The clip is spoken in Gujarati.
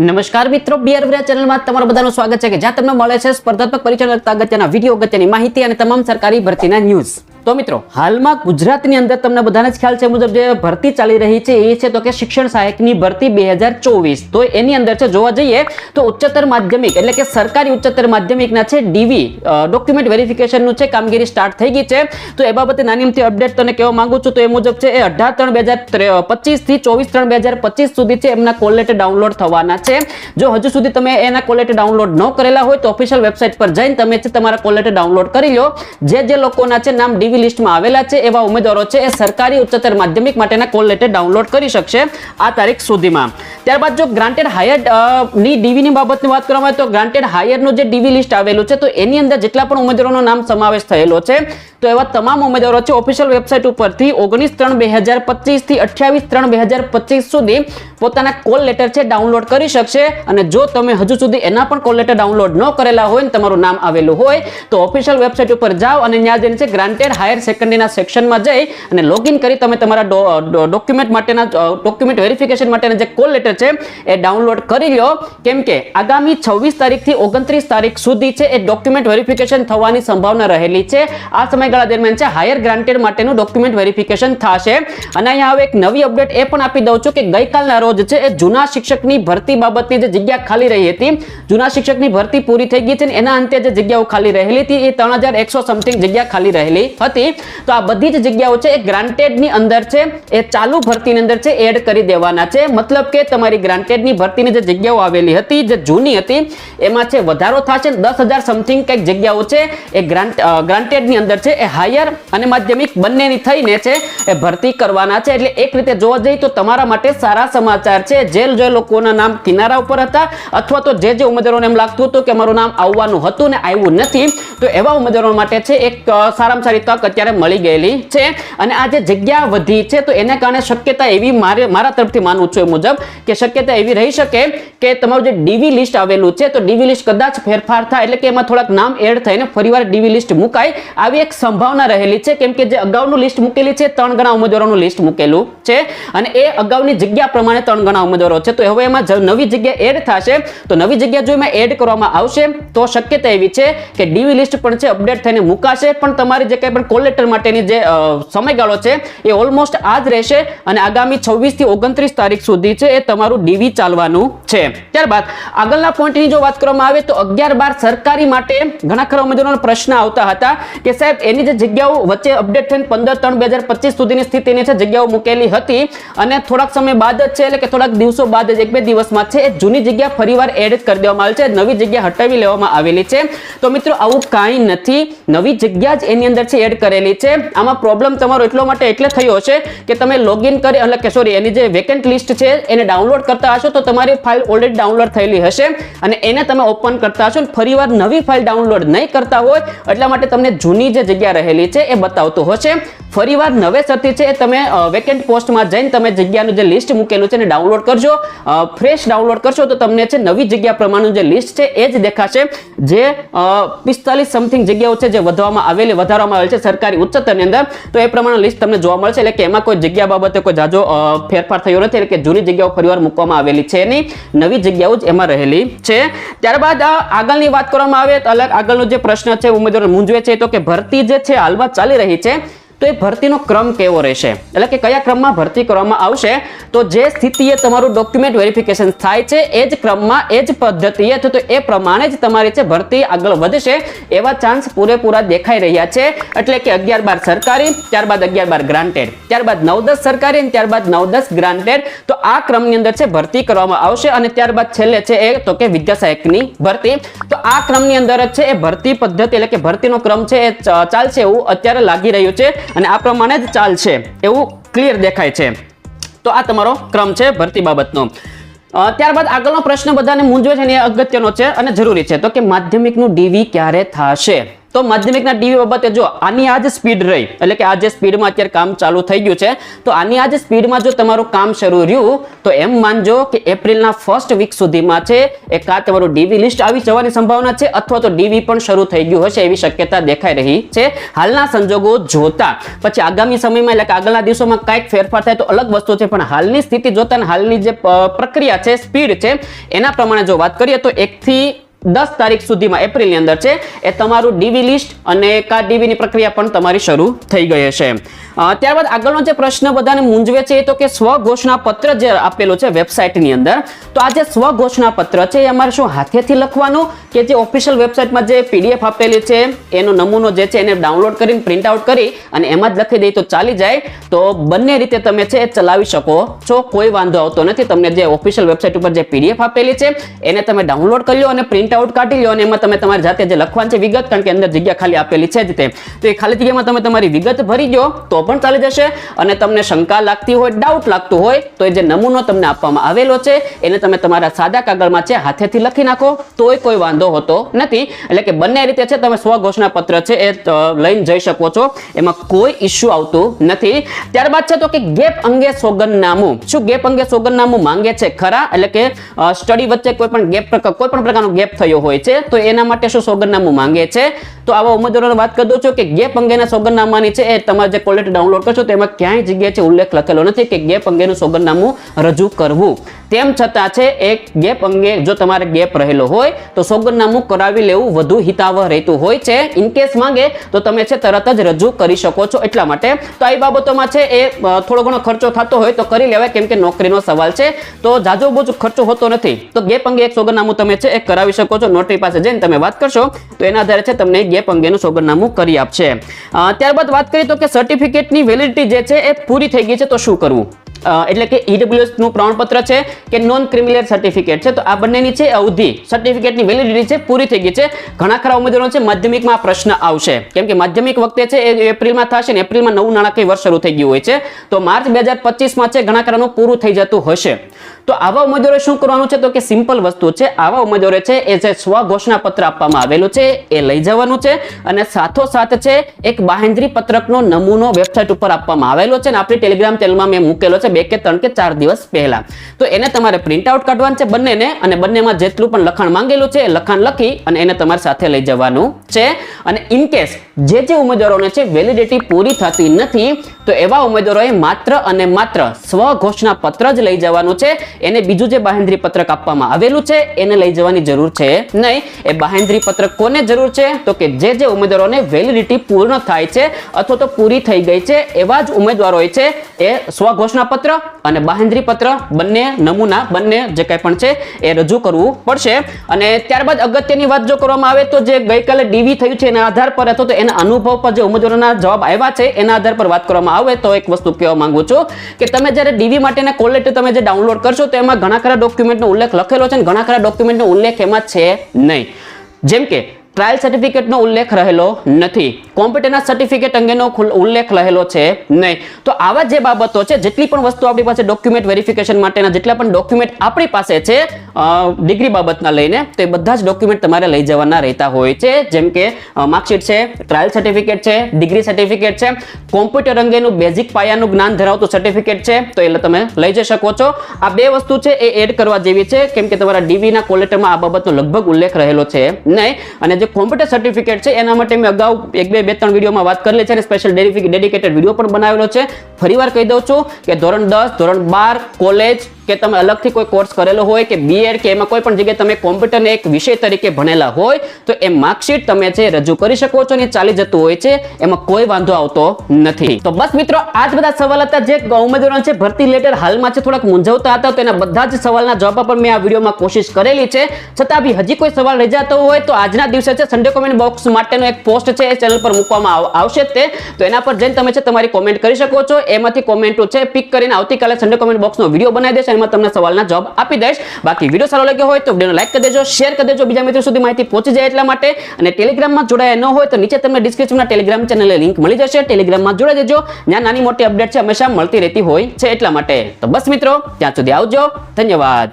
નમસ્કાર મિત્રો બિયર વ્રિયા ચેનલમાં તમારું બધાનું સ્વાગત છે કે જ્યાં તમને મળે છે સ્પર્ધાત્મક પરીક્ષા લગતા અગત્યના વીડિયો અગત્યની માહિતી અને તમામ સરકારી ભરતીના ન્યૂઝ તો મિત્રો, હાલમાં ગુજરાતની અંદર તમને બધાને જ ખ્યાલ છે મુજબ જે ભરતી ચાલી રહી છે એ છે તો કે શિક્ષણ સહાયકની ભરતી બે તો એની અંદર છે, જોવા જઈએ તો ઉચ્ચતર માધ્યમિક એટલે કે સરકારી ઉચ્ચતર માધ્યમિકના છે, ડીવી ડોક્યુમેન્ટ વેરિફિકેશનનું છે, કામગીરી સ્ટાર્ટ થઈ ગઈ છે. તો એ બાબતે નાની અમથી અપડેટ તને કહેવા માંગુ છું તો એ મુજબ છે, એ અઢાર ત્રણ બે હજાર પચીસથી ચોવીસ ત્રણ બે પચીસ સુધી છે એમના કોલેટ ડાઉનલોડ થવાના છે. જો હજુ સુધી તમે એના કોલેટ ડાઉનલોડ ન કરેલા હોય તો ઓફિશિયલ વેબસાઇટ પર જઈને તમે તમારા કોલેટ ડાઉનલોડ કરી લો. જે જે લોકોના છે, નામ ડીવી લિસ્ટમાં આવેલા છે એવા ઉમેદવારો છે એ સરકારી ઉચ્ચતર માધ્યમિક માટેના કોલ લેટર ડાઉનલોડ કરી શકશે આ તારીખ સુધીમાં. ત્યારબાદ જો ગ્રાન્ટેડ હાયરની ડીવી ની બાબતની વાત કરવામાં આવે તો ગ્રાન્ટેડ હાયરનું જે ડીવી લિસ્ટ આવેલું છે તો એની અંદર જેટલા પણ ઉમેદવારોનો નામ સમાવેશ થયેલો છે તો એવા તમામ ઉમેદવારો છે ઓફિશિયલ વેબસાઇટ ઉપરથી ઓગણીસ ત્રણ બે હજાર પચીસથી અઠ્યાવીસ ત્રણ બે હજાર પચીસ સુધી પોતાના કોલ લેટર છે ડાઉનલોડ કરી શકશે. અને જો તમે હજુ સુધી એના પણ કોલ લેટર ડાઉનલોડ ન કરેલા હોય ને તમારું નામ આવેલું હોય, તો ઓફિશિયલ વેબસાઇટ ઉપર જાઓ અને ત્યાં જઈને છે ગ્રાન્ટેડ હાયર સેકન્ડરીના સેક્શનમાં જઈ અને લોગિન કરી તમે તમારા ડોક્યુમેન્ટ માટેના ડોક્યુમેન્ટ વેરિફિકેશન માટેના જે કોલ લેટર છે એ ડાઉનલોડ કરી લો. કેમ કે આગામી છવ્વીસ તારીખથી ઓગણત્રીસ તારીખ સુધી છે એ ડોક્યુમેન્ટ વેરિફિકેશન થવાની સંભાવના રહેલી છે. આ સમયગાળા દરમિયાન છે હાયર ગ્રાન્ટેડ માટેનું ડોક્યુમેન્ટ વેરિફિકેશન થશે. અને અહીંયા હવે એક નવી અપડેટ એ પણ આપી દઉં છું કે ગઈકાલના રોજ છે એ જૂના શિક્ષકની ભરતી બાબતની જે જગ્યા ખાલી રહી હતી, જૂના શિક્ષકની ભરતી પૂરી થઈ ગઈ છે એના અંતે જે જગ્યાઓ ખાલી રહેલી હતી એ ત્રણ સમથિંગ જગ્યા ખાલી રહેલી હતી. તો આ બધી જ જગ્યાઓ છે એ ગ્રાન્ટેડની અંદર છે, એ ચાલુ ભરતીની અંદર છે એડ કરી દેવાના છે. મતલબ કે તમારી ગ્રાન્ટેડની ભરતીની જે જગ્યાઓ આવેલી હતી, જે જૂની હતી, એમાં છે વધારો થશે દસ હજાર સમથિંગ કંઈક જગ્યાઓ છે એ ગ્રાન્ટ ગ્રાન્ટેડની અંદર છે એ હાયર અને માધ્યમિક બંનેની થઈને છે, એ ભરતી કરવાના છે. એટલે એક રીતે જોવા જઈએ તો તમારા માટે સારા સમાચાર છે. જે જે લોકોના નામ કિનારા ઉપર હતા, અથવા તો જે જે ઉમેદવારોને એમ લાગતું હતું કે મારું નામ આવવાનું હતું ને આવ્યું નથી, તો એવા ઉમેદવારો માટે છે એક સારામાં સારી તક અત્યારે મળી ગયેલી છે. અને આ જે જગ્યા વધી છે, તો એને કારણે શક્યતા એવી મારે, મારા તરફથી માનવું છું એ મુજબ કે શક્યતા એવી રહી શકે કે તમારું જે ડીવી લિસ્ટ આવેલું છે, તો ડીવી લિસ્ટ કદાચ ફેરફાર થાય, એટલે કે એમાં થોડાક નામ એડ થઈને ફરીવાર ડીવી લિસ્ટ મુકાય. આવી એક સંભાવના રહેલી છે, કેમ કે જે અગાઉનું લિસ્ટ મૂકેલી છે, ત્રણ ગણા ઉમેદવારોનું લિસ્ટ મૂકેલું છે અને એ અગાઉની જગ્યા પ્રમાણે ત્રણ ગણા ઉમેદવારો છે. તો હવે એમાં નવી જગ્યા એડ થશે. તો નવી જગ્યા જો એમાં એડ કરવામાં આવશે, તો શક્યતા એવી છે કે ડીવી લિસ્ટ પણ છે અપડેટ થઈને મુકાશે. પણ તમારી જે કંઈ પણ કોલ માટેની જે સમયગાળો છે, એ ઓલમોસ્ટ આ જ રહેશે અને આગામી છવ્વીસથી ઓગણત્રીસ તારીખ સુધી છે, એ તમારું ડીવી ચાલવાનું છે. ત્યારબાદ આગળના પોઈન્ટની જો વાત કરવામાં આવે, તો અગિયાર બાર સરકારી માટે ઘણા ખરા ઉમેદવારોના પ્રશ્ન આવતા હતા કે સાહેબ, એની જે જગ્યાઓ વચ્ચે અપડેટ થઈને પંદર ત્રણ બે હજાર પચીસ સુધીની સ્થિતિની છે, જગ્યાઓ મૂકેલી હતી અને થોડાક સમય બાદ જ છે, એટલે કે થોડાક દિવસો બાદ જ, એક બે દિવસમાં છે, એ જૂની જગ્યા ફરીવાર એડ કરી દેવામાં આવી છે નવી જગ્યા હટાવી લેવામાં આવેલી છે. તો મિત્રો, આવું કાંઈ નથી, નવી જગ્યા જ એની અંદર છે એડ કરેલી છે. આમાં પ્રોબ્લેમ તમારો એટલો માટે એટલે થયો હશે કે તમે લોગિન કરી, એટલે કે સોરી એની જે વેકેન્ટ લિસ્ટ છે, એને ડાઉનલોડ કરતા હશો, તો તમારી ફાઇલ ઓલરેડી ડાઉનલોડ થયેલી હશે. અને એને તમે ઓપન કરતા હશો ફરીવાર નવી ફાઇલ ડાઉનલોડ નહીં કરતા હોય, એટલા માટે તમને જૂની જે જગ્યા રહેલી છે એ બતાવતું હશે ફરીવાર નવેસરથી છે, તમે વેકેન્ટ પોસ્ટમાં જઈને તમે જગ્યાનું જે લિસ્ટ મૂકેલું છે એને ડાઉનલોડ કરજો. ફ્રેશ ડાઉનલોડ કરશો તો તમને છે નવી જગ્યા પ્રમાણેનું જે લિસ્ટ છે એ જ દેખાશે. જે પિસ્તાલીસ સમથિંગ જગ્યાઓ છે જે વધવામાં આવેલી, વધારવામાં આવેલ છે સરકારી ઉચ્ચતરની અંદર, તો એ પ્રમાણે લિસ્ટ તમને જોવા મળશે. એટલે કે એમાં કોઈ જગ્યા બાબતે કોઈ જાજો ફેરફાર થયો નથી. એટલે કે જૂની જગ્યાઓ ફરીવાર મૂકવામાં આવેલી છે નહીં. નવી જગ્યાઓ જ એમાં રહેલી છે. ત્યારબાદ આગળની વાત કરવામાં આવે તો અલગ આગળનો જે પ્રશ્ન છે, ઉમેદવાર મૂંઝવે છે તો કે ભરતી જે છે હાલમાં ચાલી રહી છે. તો એ ભરતીનો ક્રમ કેવો રહેશે? એટલે કે કયા ક્રમમાં ભરતી કરવામાં આવશે? તો જે સ્થિતિએ તમારું ડોક્યુમેન્ટ વેરિફિકેશન થાય છે, એ જ ક્રમમાં, એ જ પદ્ધતિએ, તો એ પ્રમાણે જ તમારી છે ભરતી આગળ વધશે, એવા ચાન્સ પૂરેપૂરા દેખાઈ રહ્યા છે. એટલે કે અગિયાર બાર સરકારી, ત્યારબાદ અગિયાર બાર ગ્રાન્ટેડ ત્યારબાદ નવ દસ સરકારી અને ત્યારબાદ નવ દસ ગ્રાન્ટેડ તો આ ક્રમની અંદર છે ભરતી કરવામાં આવશે અને ત્યારબાદ છેલ્લે છે એ તો કે વિદ્યા સહાયકની ભરતી. તો આ ક્રમની અંદર જ છે એ ભરતી પદ્ધતિ, એટલે કે ભરતીનો ક્રમ છે એ ચાલશે એવું અત્યારે લાગી રહ્યું છે. અને આ પ્રમાણે જ ચાલશે એવું ક્લિયર દેખાય છે. તો આ તમારો ક્રમ છે ભરતી બાબતનો. ત્યારબાદ આગળનો પ્રશ્ન બધાને મૂંઝવે છે અને એ અગત્યનો છે અને જરૂરી છે. તો કે માધ્યમિકનું ડીવી ક્યારે થશે? તો માધ્યમિકના ડીવી બાબતે જો આની આ જ સ્પીડ રહી, એટલે કે આ જે સ્પીડમાં અત્યારે કામ ચાલુ થઈ ગયું છે, તો આની આ જ સ્પીડમાં જો તમારું કામ શરૂ રહ્યું, તો એમ માનજો કે એપ્રિલના ફર્સ્ટ વીક સુધીમાં છે એ કાં તમારું ડીવી લિસ્ટ આવી જવાની સંભાવના છે, અથવા તો ડીવી પણ શરૂ થઈ ગયું હશે એવી શક્યતા દેખાઈ રહી છે. હાલના સંજોગો જોતા, પછી આગામી સમયમાં એટલે કે આગળના દિવસોમાં કંઈક ફેરફાર થાય તો અલગ વસ્તુ છે, પણ હાલની સ્થિતિ જોતા હાલની જે પ્રક્રિયા છે, સ્પીડ છે, એના પ્રમાણે જો વાત કરીએ તો એકથી દસ તારીખ સુધીમાં એપ્રિલની અંદર છે, એ તમારું ડીવી લિસ્ટ અને કા ડીવીની પ્રક્રિયા પણ તમારી શરૂ થઈ ગઈ છે ત્યારબાદ આગળનો જે પ્રશ્ન બધાને મૂંઝવે છે, એ તો કે સ્વઘોષણા પત્ર જે આપેલો છે વેબસાઇટની અંદર, તો આ જે સ્વઘોષણા પત્ર છે, એ અમારે શું હાથેથી લખવાનું? કે જે ઓફિશિયલ વેબસાઇટમાં જે પીડીએફ આપેલી છે, એનો નમૂનો જે છે, એને ડાઉનલોડ કરીને પ્રિન્ટ આઉટ કરી અને એમાં જ લખી દઈએ તો ચાલી જાય. તો બંને રીતે તમે છે, એ ચલાવી શકો છો, કોઈ વાંધો આવતો નથી. તમને જે ઓફિશિયલ વેબસાઇટ ઉપર જે પીડીએફ આપેલી છે, એને તમે ડાઉનલોડ કરી લો અને પ્રિન્ટ આઉટ કાઢી લો અને એમાં તમે તમારી જાતે જે લખવાનું છે વિગત, કારણ કે અંદર જગ્યા ખાલી આપેલી છે જ તે. તો એ ખાલી જગ્યામાં તમે તમારી વિગત ભરી દો, તો પણ ચાલી જશે. અને તમને શંકા લાગતી હોય ડાઉટ લાગતું હોય, તો એ જે નમૂનો તમને આપવામાં આવેલો છે, એને તમે તમારા સાદા કાગળમાં છે, હાથેથી લખી નાખો. તોય કોઈ વાંધો હોતો નથી. એટલે કે બંને રીતે છે, તમે સ્વઘોષણા પત્ર છે, એ લઈને જઈ શકો છો. એમાં કોઈ ઇસ્યુ આવતું નથી. ત્યારબાદ છે તો કે ગેપ અંગે સોગંદનામું. શું ગેપ અંગે સોગંદનામું માંગે છે? ખરા? એટલે કે સ્ટડી વચ્ચે કોઈ પણ ગેપ, કોઈ પણ પ્રકારનો ગેપ થયો હોય છે, તો એના માટે શું સોગંદનામું માંગે છે? તો આવા ઉમેદવારોને વાત કરી દઉં છું કે ગેપ અંગેના સોગંદનામાની છે, એ તમારે જે ક્વોલિટી ડાઉનલોડ કરશો તેમાં ક્યાંય જગ્યાએ છે ઉલ્લેખ લખેલો નથી કે ગેપ અંગેનું સોગંદનામું રજૂ કરવું. તેમ છતાં છે, એક ગેપ અંગે જો તમારે ગેપ રહેલો હોય, તો સોગંદનામું કરાવી લેવું વધુ હિતાવહ રહેતું હોય છે. ઇન કેસ માંગે, તો તમે છે, તરત જ રજૂ કરી શકો છો એટલા માટે. તો આવી બાબતોમાં છે, એ થોડો ઘણો ખર્ચો થતો હોય તો કરી લેવાય, કેમ કે નોકરીનો સવાલ છે. તો જાજો બોજો ખર્ચો હોતો નથી. તો ગેપ અંગે એક સોગંદનામું તમે છે, એ કરાવી શકો છો નોટરી પાસે જઈને તમે વાત કરશો. તો એના આધારે છે તમને ગેપ અંગેનું સોગંદનામું કરી આપશે. ત્યારબાદ વાત કરીએ તો કે સર્ટિફિકેટની વેલિડિટી જે છે એ પૂરી થઈ ગઈ છે, તો શું કરવું? એટલે કે નું પ્રમાણપત્ર છે કે નોન ક્રિમિનલ સર્ટિફિકેટ છે, તો આ બંનેની છે અવધિ. સર્ટિફિકેટની વેલિડિટી છે પૂરી થઈ ગઈ છે. ઘણા ખરા ઉમેદવારો છે માધ્યમિકમાં પ્રશ્ન આવશે. કેમ કે માધ્યમિક વખતે છે એ એપ્રિલમાં થશે ને એપ્રિલમાં નવું નાણાકીય વર્ષ શરૂ થઈ ગયું હોય છે. તો માર્ચ બે હજાર પચીસમાં છે, ઘણા ખરાનું પૂરું થઈ જતું હશે. તો આવા ઉમેદવારો શું કરવાનું છે? તો કે સિમ્પલ વસ્તુ છે. આવા ઉમેદવારો છે એ જે સ્વ ઘોષણા પત્ર આપવામાં આવેલું છે, એ લઈ જવાનું છે અને સાથોસાથ છે એક બાહેંધરી પત્રકનો નમૂનો વેબસાઇટ ઉપર આપવામાં આવેલો છે અને આપણી ટેલિગ્રામ ચેનલમાં મેં મૂકેલો છે બે કે ત્રણ કે ચાર દિવસ પહેલા. તો એને તમારે પ્રિન્ટ આઉટ કાઢવાનું છે બંનેને અને બંનેમાં જેટલું પણ લખાણ માંગેલું છે એ લખાણ લખી અને એને તમારી સાથે લઈ જવાનું છે. અને ઇનકેસ જે જે ઉમેદવારોને છે વેલિડિટી પૂરી થતી નથી, તો એવા ઉમેદવારોએ માત્ર અને માત્ર સ્વ ઘોષણા પત્ર જ લઈ જવાનું છે. એને બીજું જે બાહેંધરી પત્રક આપવામાં આવેલું છે, એને લઈ જવાની જરૂર છે નહીં. એ બાહેંધરી પત્રક કોને જરૂર છે? તો કે જે જે ઉમેદવારોને વેલિડિટી પૂર્ણ થાય છે અથવા તો પૂરી થઈ ગઈ છે, એવા જ ઉમેદવારો છે, એ સ્વઘોષણા પત્ર અને બાહેંધરી પત્ર બંને નમૂના, બંને જે કંઈ પણ છે, એ રજૂ કરવું પડશે. અને ત્યારબાદ અગત્યની વાત જો કરવામાં આવે તો જે ગઈકાલે ડીવી થયું છે એના આધાર પર અથવા તો એના અનુભવ પર જે ઉમેદવારોના જવાબ આવ્યા છે, એના આધાર પર વાત કરવામાં આવે તો એક વસ્તુ કહેવા માંગુ છું કે તમે જ્યારે ડીવી માટેના કોલ લેટર તમે જે ડાઉનલોડ કરશો તો એમાં ઘણા ખરા ડોક્યુમેન્ટનો ઉલ્લેખ લખેલો છે અને ઘણા ખરા ડોક્યુમેન્ટનો ઉલ્લેખ એમાં છે નહીં. જેમ કે ટ્રાયલ સર્ટિફિકેટનો ઉલ્લેખ રહેલો નથી. કોમ્પ્યુટરના સર્ટિફિકેટ અંગેનો ઉલ્લેખ રહેલો છે નહીં. તો આવા જે બાબતો છે, જેટલી પણ વસ્તુ આપણી પાસે ડોક્યુમેન્ટ વેરિફિકેશન માટેના, જેટલા પણ ડોક્યુમેન્ટ આપણી પાસે છે ડિગ્રી બાબતના લઈને તો એ બધા જ ડોક્યુમેન્ટ તમારે લઈ જવાના રહેતા હોય છે. જેમ કે માર્કશીટ છે ટ્રાયલ સર્ટિફિકેટ છે ડિગ્રી સર્ટિફિકેટ છે કોમ્પ્યુટર અંગેનું બેઝિક પાયાનું જ્ઞાન ધરાવતું સર્ટિફિકેટ છે, તો એટલે તમે લઈ જઈ શકો છો. આ બે વસ્તુ છે એ એડ કરવા જેવી છે. કેમ કે તમારા ડીવીના કોલેટરમાં આ બાબતનો લગભગ ઉલ્લેખ રહેલો છે. નહીં, અને જે કોમ્પ્યુટર સર્ટિફિકેટ છે, એના માટે મેં અગાઉ એક બે બે, ત્રણ વિડીયોમાં વાત કરેલી છે અને સ્પેશિયલ ડેડિકેટેડ વીડિયો પણ બનાવેલો છે. ફરીવાર કહી દઉં છું કે ધોરણ દસ, ધોરણ બાર કોલેજ કે તમે અલગથી કોઈ કોર્સ કરેલો હોય કે બીએડ કે એમાં કોઈ પણ જગ્યાએ તમે કોમ્પ્યુટરને એક વિષય તરીકે ભણેલા હોય, તો એ માર્કશીટ તમે છે રજૂ કરી શકો છો અને ચાલી જતું હોય છે, એમાં કોઈ વાંધો આવતો નથી. તો બસ મિત્રો, આ જ બધા સવાલ હતા જે ઉમેદવારો છે ભરતી લેટર હાલમાં છે, થોડાક મૂંઝવતા હતા, તો એના બધા જ સવાલના જવાબ પણ મેં આ વિડીયોમાં કોશિશ કરેલી છે. છતાં બી હજી કોઈ સવાલ રહી જતો હોય તો આજના દિવસે છે સન્ડે કોમેન્ટ બોક્સ માટેનો એક પોસ્ટ છે એ ચેનલ પર મૂકવામાં આવ- આવશે તે. તો એના પર જઈને તમે છે તમારી કોમેન્ટ કરી શકો છો. એમાંથી કોમેન્ટો છે પિક કરીને આવતીકાલે સન્ડે કોમેન્ટ બોક્સનો વીડિયો બનાવી દઈશ અને તમને સવાલના જવાબ આપી દઈશ. બાકી વીડિયો સારો લાગ્યો હોય તો વિડીયોને લાઈક કરી દેજો શેર કરી દેજો, બીજા મિત્રો સુધી માહિતી પહોંચી જાય એટલા માટે. અને ટેલિગ્રામમાં જોડાયા ન હોય તો નીચે તમને ડિસ્ક્રિપ્શનમાં ટેલિગ્રામ ચેનલની લિંક મળી જશે. ટેલિગ્રામમાં જોડાઈ દેજો. જ્યાં નાની મોટી અપડેટ છે, હંમેશા મળતી રહેતી હોય છે એટલા માટે. તો બસ મિત્રો, ત્યાં સુધી આવજો. ધન્યવાદ.